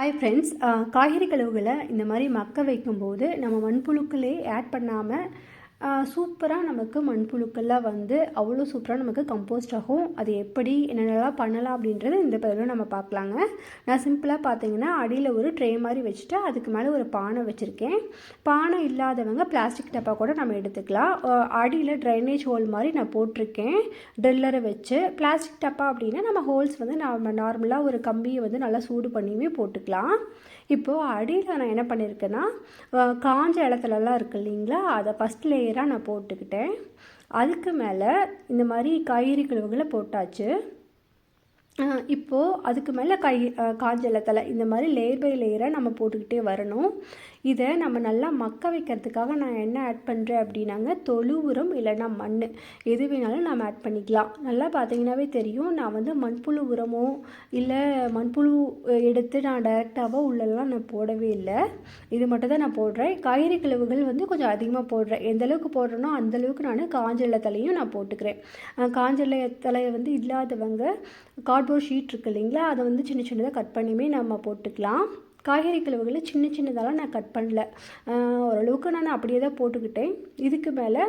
Hi friends காய்கறி கழுவுகளை இந்த மாதிரி மக்க வைக்கும்போது நம்ம மண்புழுக்களே ஆட் பண்ணாமல் சூப்பராக நமக்கு மண்புழுக்கள்லாம் வந்து அவ்வளோ சூப்பராக நமக்கு கம்போஸ்ட் ஆகும். அது எப்படி என்னென்னலாம் பண்ணலாம் அப்படின்றது இந்த பதிவில் நம்ம பார்க்கலாங்க. நான் சிம்பிளாக பார்த்தீங்கன்னா அடியில் ஒரு ட்ரே மாதிரி வச்சுட்டு அதுக்கு மேலே ஒரு பானை வச்சுருக்கேன். பானை இல்லாதவங்க பிளாஸ்டிக் டப்பா கூட நம்ம எடுத்துக்கலாம். அடியில் ட்ரைனேஜ் ஹோல் மாதிரி நான் போட்டிருக்கேன். ட்ரில்லரை வச்சு பிளாஸ்டிக் டப்பா அப்படின்னா நம்ம ஹோல்ஸ் வந்து நம்ம நார்மலாக ஒரு கம்பியை வந்து நல்லா சூடு பண்ணியுமே போட்டுக்கலாம். இப்போது அடியில் நான் என்ன பண்ணியிருக்கேன்னா காஞ்ச இடத்துலலாம் இருக்கு இல்லைங்களா? அதை ஃபஸ்ட் லேயராக நான் போட்டுக்கிட்டேன். அதுக்கு மேலே இந்த மாதிரி காய்கறி கழுவுகளை போட்டாச்சு. இப்போது அதுக்கு மேலே கை அஹ் காஞ்ச இலத்தலை இந்த மாதிரி லேயர் பை லேயராக நம்ம போட்டுக்கிட்டே வரணும். இதை நம்ம நல்லா மக்க வைக்கிறதுக்காக நான் என்ன ஆட் பண்ணுறேன் அப்படின்னாங்க தொழு உரம் இல்லைன்னா மண் எது வேணாலும் நம்ம ஆட் பண்ணிக்கலாம். நல்லா பார்த்தீங்கன்னாவே தெரியும் நான் வந்து மண்புழு உரமோ இல்லை மண்புழு எடுத்து நான் டைரெக்டாகவோ உள்ளெல்லாம் நான் போடவே இல்லை. இது மட்டும் தான் நான் போடுறேன். காய்கறி கழிவுகள் வந்து கொஞ்சம் அதிகமாக போடுறேன். எந்த அளவுக்கு போடுறேனோ அந்தளவுக்கு நான் காஞ்ச இலத்தலையும் நான் போட்டுக்கிறேன். அஹ், காஞ்ச வந்து இல்லாதவங்க ஆட்டோ ஷீட் இருக்கு இல்லைங்களா? அதை வந்து சின்ன சின்னதாக கட் பண்ணியுமே நம்ம போட்டுக்கலாம். காய்கறி கழிவுகளை சின்ன சின்னதாலாம் நான் கட் பண்ணல. ஓரளவுக்கு நான் அப்படியே தான் போட்டுக்கிட்டேன். இதுக்கு மேலே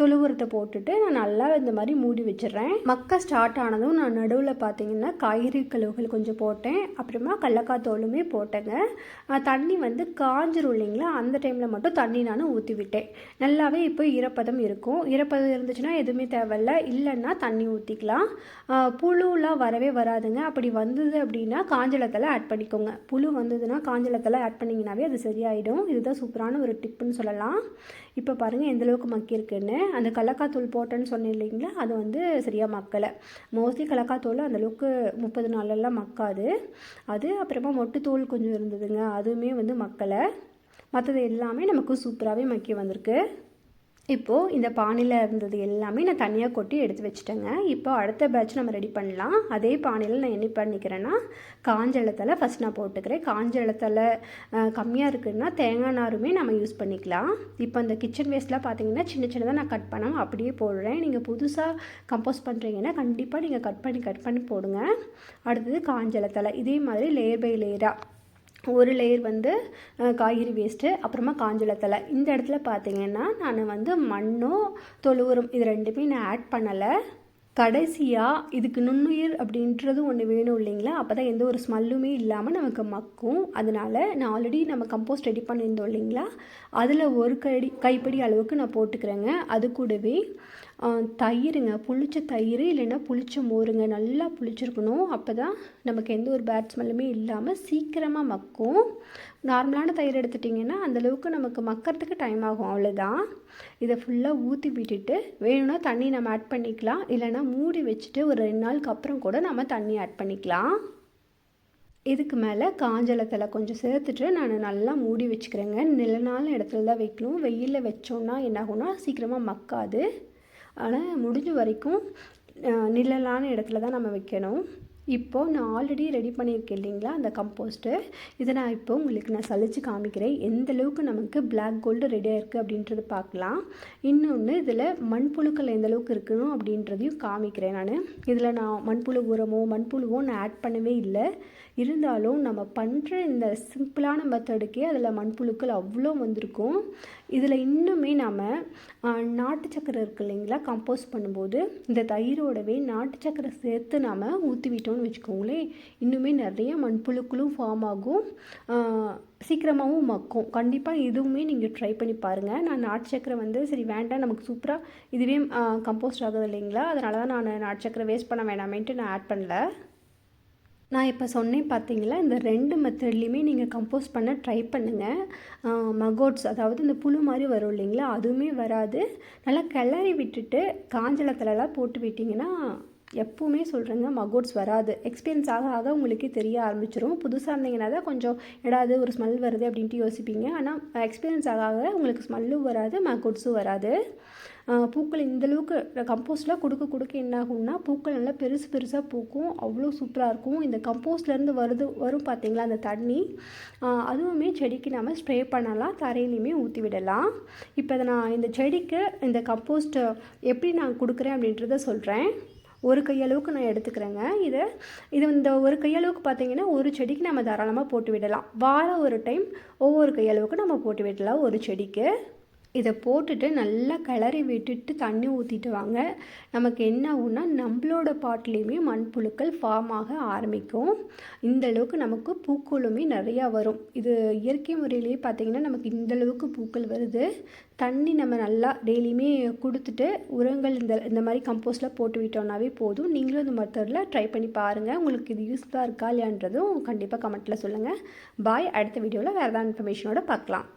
தொழு உரத்தை போட்டுட்டு நான் நல்லா இந்த மாதிரி மூடி வச்சிடுறேன் மக்க ஸ்டார்ட் ஆனதும் நான் நடுவில் பார்த்தீங்கன்னா காய்கறி கழிவுகள் கொஞ்சம் போட்டேன். அப்புறமா கடலக்காய் தோலுமே போட்டேங்க. தண்ணி வந்து காஞ்சிரும் இல்லைங்களா? அந்த டைமில் மட்டும் தண்ணி நான் ஊற்றி விட்டேன். நல்லாவே இப்போ ஈரப்பதம் இருக்கும். ஈரப்பதம் இருந்துச்சுன்னா எதுவுமே தேவையில்ல. இல்லைன்னா தண்ணி ஊற்றிக்கலாம் புழுலாம் வரவே வராதுங்க. அப்படி வந்தது அப்படின்னா காஞ்சலத்தில் ஆட் பண்ணிக்கோங்க. புழு வந்ததுன்னா காஞ்சலத்தில் ஆட் பண்ணிங்கனாவே அது சரியாயிடும். இதுதான் சூப்பரான ஒரு டிப்புன்னு சொல்லலாம். இப்போ பாருங்கள் எந்தளவுக்கு மக்கியிருக்குன்னு. அந்த கடலக்காத்தூள் போட்டேன்னு சொன்னேன் இல்லைங்களா? அது வந்து சரியாக மக்கலை. மோஸ்ட்லி கடலக்காத்தூள் தூள் அந்தளவுக்கு முப்பது நாளெல்லாம் மக்காது. அது அப்புறமா மொட்டுத்தூள் கொஞ்சம் இருந்ததுங்க. அதுவுமே வந்து மக்கலை. மற்றது எல்லாமே நமக்கு சூப்பராகவே மக்கி வந்திருக்கு. இப்போது இந்த பானையில் இருந்தது எல்லாமே நான் தனியாக கொட்டி எடுத்து வச்சுட்டேங்க. இப்போ அடுத்த பேட்ச் நம்ம ரெடி பண்ணலாம். அதே பானையில் நான் என்ன பண்ணிக்கிறேன்னா காஞ்ச இலத்தலை ஃபஸ்ட் நான் போட்டுக்கிறேன். காஞ்ச இலத்தலை கம்மியாக இருக்குதுன்னா தேங்காய் நாருமே நம்ம யூஸ் பண்ணிக்கலாம். இப்போ அந்த கிச்சன் வேஸ்ட்லாம் பார்த்தீங்கன்னா சின்ன சின்னதாக நான் கட் பண்ணாமல் அப்படியே போடுறேன். நீங்கள் புதுசாக கம்போஸ் பண்ணுறீங்கன்னா கண்டிப்பாக நீங்கள் கட் பண்ணி கட் பண்ணி போடுங்க. அடுத்தது காஞ்ச இலத்தலை இதே மாதிரி லேயர் பை லேயராக ஒரு லேயர் வந்து காய்கறி வேஸ்ட்டு அப்புறமா காஞ்சலத்தலை இந்த இடத்துல பார்த்தீங்கன்னா நான் வந்து மண்ணோ தொழு இது ரெண்டுமே நான் ஆட் பண்ணலை. கடைசியாக இதுக்கு நுண்ணுயிர் அப்படின்றது ஒன்று வேணும் இல்லைங்களா? அப்போ தான் எந்த ஒரு ஸ்மெல்லுமே இல்லாமல் நமக்கு மக்கும். அதனால நான் ஆல்ரெடி நம்ம கம்போஸ்ட் ரெடி பண்ணியிருந்தோம் இல்லைங்களா? அதில் ஒரு கடி கைப்படி அளவுக்கு நான் போட்டுக்கிறேங்க. அது கூடவே தயிருங்க. புளிச்ச தயிர் இல்லைன்னா புளிச்ச மோருங்க. நல்லா புளிச்சிருக்கணும். அப்போ தான் நமக்கு எந்த ஒரு பேட் ஸ்மெல்லுமே இல்லாமல் சீக்கிரமாக மக்கும். நார்மலான தயிர் எடுத்துட்டிங்கன்னா அந்தளவுக்கு நமக்கு மக்கிறதுக்கு டைம் ஆகும். அவ்வளோதான் இதை ஃபுல்லாக ஊற்றி விட்டுட்டு வேணும்னா தண்ணி நம்ம ஆட் பண்ணிக்கலாம். இல்லைன்னா மூடி வச்சுட்டு ஒரு ரெண்டு நாளுக்கு அப்புறம் கூட நம்ம தண்ணி ஆட் பண்ணிக்கலாம். இதுக்கு மேலே காஞ்சலத்தில் கொஞ்சம் சேர்த்துட்டு நான் நல்லா மூடி வச்சுக்கிறேங்க. நிலனால இடத்துல தான் வைக்கணும். வெயிலில் வச்சோன்னா என்னாகும்னா சீக்கிரமாக மக்காது. ஆனால் முடிஞ்ச வரைக்கும் நிழலான இடத்துல தான் நம்ம வைக்கணும். இப்போது நான் ஆல்ரெடி ரெடி பண்ணியிருக்கேன் இல்லைங்களா அந்த கம்போஸ்ட்டு இதை நான் இப்போ உங்களுக்கு நான் சலிச்சு காமிக்கிறேன். எந்த அளவுக்கு நமக்கு பிளாக் கோல்டு ரெடியாக இருக்குது அப்படின்றது பார்க்கலாம். இன்னொன்று இதில் மண்புழுக்கள் எந்த அளவுக்கு இருக்கணும் அப்படின்றதையும் காமிக்கிறேன் நான். இதில் நான் மண்புழு உரமோ மண்புழுவோ நான் ஆட் பண்ணவே இல்லை. இருந்தாலும் நம்ம பண்ணுற இந்த சிம்பிளான மெத்தடுக்கே அதில் மண்புழுக்கள் அவ்வளோ வந்திருக்கும். இதில் இன்னுமே நாம் நாட்டு சக்கரை இருக்குது இல்லைங்களா கம்போஸ் பண்ணும்போது இந்த தயிரோடவே நாட்டு சக்கரை சேர்த்து நாம் ஊற்றி விட்டோம்னு வச்சுக்கோங்களேன் இன்னுமே நிறைய மண்புழுக்களும் ஃபார்ம் ஆகும். சீக்கிரமாகவும் மக்கும். கண்டிப்பாக இதுவுமே நீங்கள் ட்ரை பண்ணி பாருங்கள் நான் நாட்டு சக்கரை வந்து சரி வேண்டாம் நமக்கு சூப்பராக இதுவே கம்போஸ்ட் ஆகுது இல்லைங்களா? அதனால தான் நான் நாட்டு சக்கரை வேஸ்ட் பண்ண வேணாமேன்ட்டு நான் ஆட் பண்ணல. நான் இப்போ சொன்னேன் பார்த்தீங்களா இந்த ரெண்டு மெத்தட்லேயுமே நீங்கள் கம்போஸ் பண்ண ட்ரை பண்ணுங்கள் மகோட்ஸ் அதாவது இந்த புழு மாதிரி வரும் இல்லைங்களா அதுவுமே வராது. நல்லா கிளறி விட்டுட்டு காஞ்சலத்துலலாம் போட்டு விட்டிங்கன்னா எப்பவுமே சொல்கிறேங்க மகோட்ஸ் வராது. எக்ஸ்பீரியன்ஸ் ஆக ஆக உங்களுக்கே தெரிய ஆரம்பிச்சிடும் புதுசாக இருந்தீங்கன்னா தான் கொஞ்சம் எடாது ஒரு ஸ்மெல் வருது அப்படின்ட்டு யோசிப்பீங்க. ஆனால் எக்ஸ்பீரியன்ஸ் ஆக ஆக உங்களுக்கு ஸ்மெல்லும் வராது மகோட்ஸும் வராது. பூக்கள் இந்தளவுக்கு கம்போஸ்ட்லாம் கொடுக்க கொடுக்க என்ன ஆகும்னா பூக்கள் நல்லா பெருசு பெருசாக பூக்கும். அவ்வளோ சூப்பராக இருக்கும். இந்த கம்போஸ்ட்லேருந்து வருது வரும் பார்த்தீங்களா அந்த தண்ணி? அதுவுமே செடிக்கு நம்ம ஸ்ப்ரே பண்ணலாம். தரையிலையுமே ஊற்றி விடலாம். இப்போ நான் இந்த செடிக்கு இந்த கம்போஸ்ட் எப்படி நான் கொடுக்குறேன் அப்படின்றத சொல்கிறேன் ஒரு கையளவுக்கு நான் எடுத்துக்கிறேங்க. இதை இது இந்த ஒரு கையளவுக்கு பார்த்தீங்கன்னா ஒரு செடிக்கு நம்ம தாராளமாக போட்டு விடலாம். வாரம் ஒரு டைம் ஒவ்வொரு கையளவுக்கு நம்ம போட்டு விடலாம் ஒரு செடிக்கு. இதை போட்டுட்டு நல்லா கிளறி விட்டுட்டு தண்ணி ஊற்றிட்டு வாங்க. நமக்கு என்ன ஆகும்னா நம்மளோட பாட்லேயுமே மண்புழுக்கள் ஃபார்ம் ஆக ஆரம்பிக்கும். இந்த அளவுக்கு நமக்கு பூக்களுமே நிறையா வரும். இது இயற்கை முறையிலேயே பார்த்திங்கன்னா நமக்கு இந்த அளவுக்கு பூக்கள் வருது. தண்ணி நம்ம நல்லா டெய்லியுமே கொடுத்துட்டு உரங்கள் இந்த இந்த மாதிரி கம்போஸ்டில் போட்டு விட்டோம்னாவே போதும். நீங்களும் இந்த மெத்தடில் ட்ரை பண்ணி பாருங்கள் உங்களுக்கு இது யூஸ்ஃபுல்லாக இருக்கா இல்லையான்றதும் கண்டிப்பாக கமெண்ட்டில் சொல்லுங்கள் பாய் அடுத்த வீடியோவில் வேறு ஏதாவது இன்ஃபர்மேஷனோட பார்க்கலாம்.